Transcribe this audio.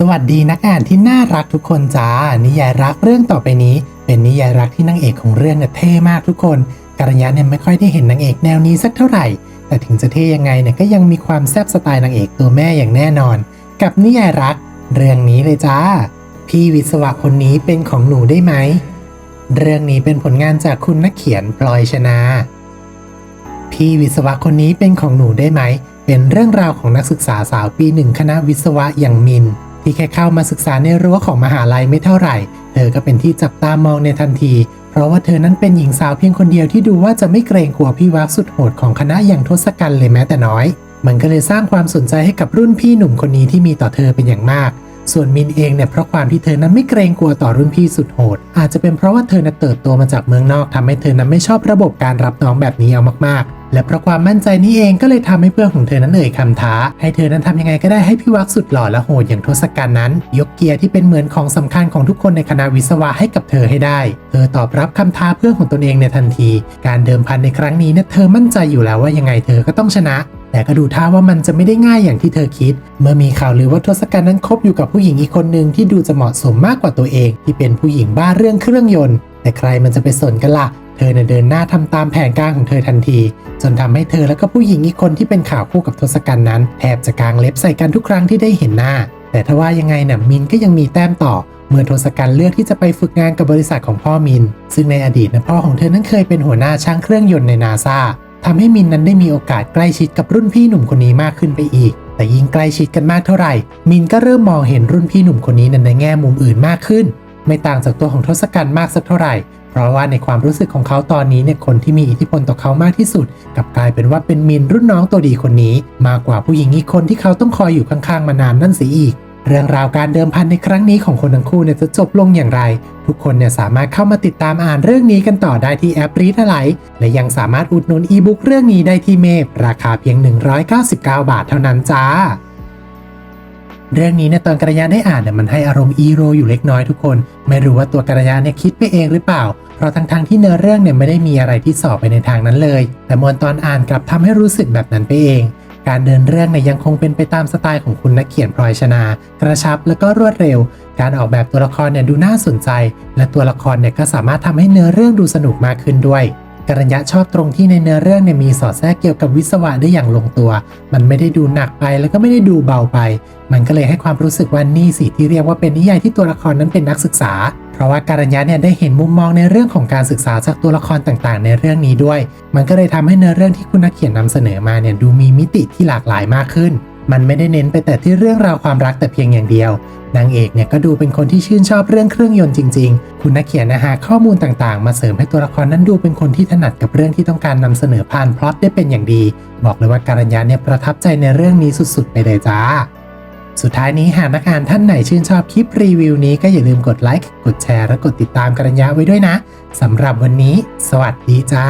สวัสดีนักอ่านที่น่ารักทุกคนจ้า นิยายรักเรื่องต่อไปนี้ เป็นนิยายรักที่นางเอกของเรื่องเนี่ยเท่มากทุกคนการยะเนี่ยไม่ค่อยได้เห็นนางเอกแนวนี้สักเท่าไหร่ แต่ถึงจะเท่ยังไงเนี่ยก็ยังมีความแซ่บสไตล์นางเอกตัวแม่อย่างแน่นอน กับนิยายรัก เรื่องนี้เลยจ้า พี่วิศวะคนนี้เป็นของหนูได้ไหม เรื่องนี้เป็นผลงานจากคุณนักเขียนพลอยชนา พี่วิศวะคนนี้เป็นของหนูได้ไหม เป็นเรื่องราวของนักศึกษาสาวปีหนึ่งคณะวิศวะอย่างมิน ที่แค่เข้ามาศึกษาในรั้วของมหาลัยไม่เท่าไหร่ เธอก็เป็นที่จับตามองในทันที เพราะว่าเธอนั้นเป็นหญิงสาวเพียงคนเดียวที่ดูว่าจะไม่เกรงกลัวพี่วักสุดโหดของคณะอย่างทศกัณฐ์เลยแม้แต่น้อย มันก็เลยสร้างความสนใจให้กับรุ่นพี่หนุ่มคนนี้ที่มีต่อเธอเป็นอย่างมาก ส่วนมินเองเนี่ยเพราะความที่เธอนั้นไม่เกรงกลัวต่อรุ่นพี่สุดโหด อาจจะเป็นเพราะว่าเธอนั้นเติบโตมาจากเมืองนอกทำให้เธอนั้นไม่ชอบระบบการรับน้องแบบนี้เอามากๆ และเพราะความมั่นใจนี้เองก็เลยทำให้เพื่อนของเธอนั้นเอ่ยคำท้า ให้เธอนั้นทำยังไงก็ได้ให้พี่วักสุดหล่อและโหดอย่างทศกัณฐ์นั้น ยกเกียร์ที่เป็นเหมือนของสำคัญของทุกคนในคณะวิศวะให้กับเธอให้ได้ เธอตอบรับคำท้าเพื่อนของตนเองในทันที การเดิมพันในครั้งนี้เนี่ยเธอมั่นใจอยู่แล้วว่ายังไงเธอก็ต้องชนะแต่ก็ดูท่าว่ามันจะไม่ได้ง่ายอย่างที่เธอคิด เมื่อมีข่าวลือว่าทศกัณฐ์นั้นคบอยู่กับผู้หญิงอีกคนหนึ่งที่ดูจะเหมาะสมมากกว่าตัวเอง ที่เป็นผู้หญิงบ้าเรื่องเครื่องยนต์ แต่ใครมันจะไปสนกันล่ะ เธอเดินหน้าทำตามแผนการของเธอทันที จนทำให้เธอและก็ผู้หญิงอีกคนที่เป็นข่าวคู่กับทศกัณฐ์นั้น แทบจะกางเล็บใส่กันทุกครั้งที่ได้เห็นหน้า แต่ถ้าว่ายังไงน่ะมินก็ยังมีแต้มต่อ เมื่อทศกัณฐ์เลือกที่จะไปฝึกงานกับบริษัทของพ่อมิน ซึ่งในอดีตนะพ่อของเธอนั้นเคยเป็นหัวหน้าช่างเครื่องยนต์ในนาซาทำให้มินนั้นได้มีโอกาสใกล้ชิดกับรุ่นพี่หนุ่มคนนี้มากขึ้นไปอีก แต่ยิ่งใกล้ชิดกันมากเท่าไหร่ มินก็เริ่มมองเห็นรุ่นพี่หนุ่มคนนี้นั้นในแง่มุมอื่นมากขึ้น ไม่ต่างจากตัวของทศกัณฐ์มากสักเท่าไหร่ เพราะว่าในความรู้สึกของเขาตอนนี้เนี่ยคนที่มีอิทธิพลต่อเขามากที่สุดกลับกลายเป็นว่าเป็นมินรุ่นน้องตัวดีคนนี้ มากกว่าผู้หญิงอีกคนที่เขาต้องคอยอยู่ข้างๆ มานานนั่นสียอีก เรื่องราวการเดิมพันในครั้งนี้ของคนทั้งคู่เนี่ยจะจบลงอย่างไร ทุกคนเนี่ยสามารถเข้ามาติดตามอ่านเรื่องนี้กันต่อได้ที่แอปรีทไลและยังสามารถอุดหนุนอีบุ๊กเรื่องนี้ได้ที่เมพราคาเพียง 199 บาทเท่านั้นจ้าเรื่องนี้เนี่ยตอนกระยาได้อ่านเนี่ยมันให้อารมณ์อีโรอยู่เล็กน้อยทุกคน ไม่รู้ว่าตัวกระยาเนี่ยคิดไปเองหรือเปล่า เพราะทั้งๆที่เนื้อเรื่องเนี่ยไม่ได้มีอะไรที่สอบไปในทางนั้นเลย แต่มวลตอนอ่านกลับทำให้รู้สึกแบบนั้นไปเอง การเดินเรื่องเนี่ยยังคงเป็นไปตามสไตล์ของคุณนักเขียนพลอยชนา กระชับแล้วก็รวดเร็ว การออกแบบตัวละครเนี่ยดูน่าสนใจ และตัวละครเนี่ยก็สามารถทำให้เนื้อเรื่องดูสนุกมากขึ้นด้วย กรัญญะชอบตรงที่ในเนื้อเรื่องเนี่ยมีสอดแทรกเกี่ยวกับวิศวะได้อย่างลงตัว มันไม่ได้ดูหนักไปแล้วก็ไม่ได้ดูเบาไป มันก็เลยให้ความรู้สึกว่านี่สิที่เรียกว่าเป็นนิยายที่ตัวละครนั้นเป็นนักศึกษา เพราะว่าการัญญะเนี่ยได้เห็นมุมมองในเรื่องของการศึกษาจากตัวละครต่างๆ ในเรื่องนี้ด้วย มันก็เลยทำให้เนื้อเรื่องที่คุณนักเขียนนำเสนอมาเนี่ยดูมีมิติที่หลากหลายมากขึ้น มันไม่ได้เน้นไปแต่ที่เรื่องราวความรักแต่เพียงอย่างเดียวนางเอกเนี่ยก็ดูเป็นคนที่ชื่นชอบเรื่องเครื่องยนต์จริง ๆ คุณนักเขียนนะฮะข้อมูลต่างๆ มาเสริมให้ตัวละครนั้นดูเป็นคนที่ถนัดกับเรื่องที่ต้องการนำเสนอผ่านพล็อตได้เป็นอย่างดี บอกเลยว่าการัญญาเนี่ยประทับใจในเรื่องนี้สุดๆ ไปเลยจ้า สุดท้ายนี้หากนักอ่านท่านไหนชื่นชอบคลิปรีวิวนี้ก็อย่าลืมกดไลค์ กดแชร์ และกดติดตามการัญญาไว้ด้วยนะสำหรับวันนี้ สวัสดีจ้า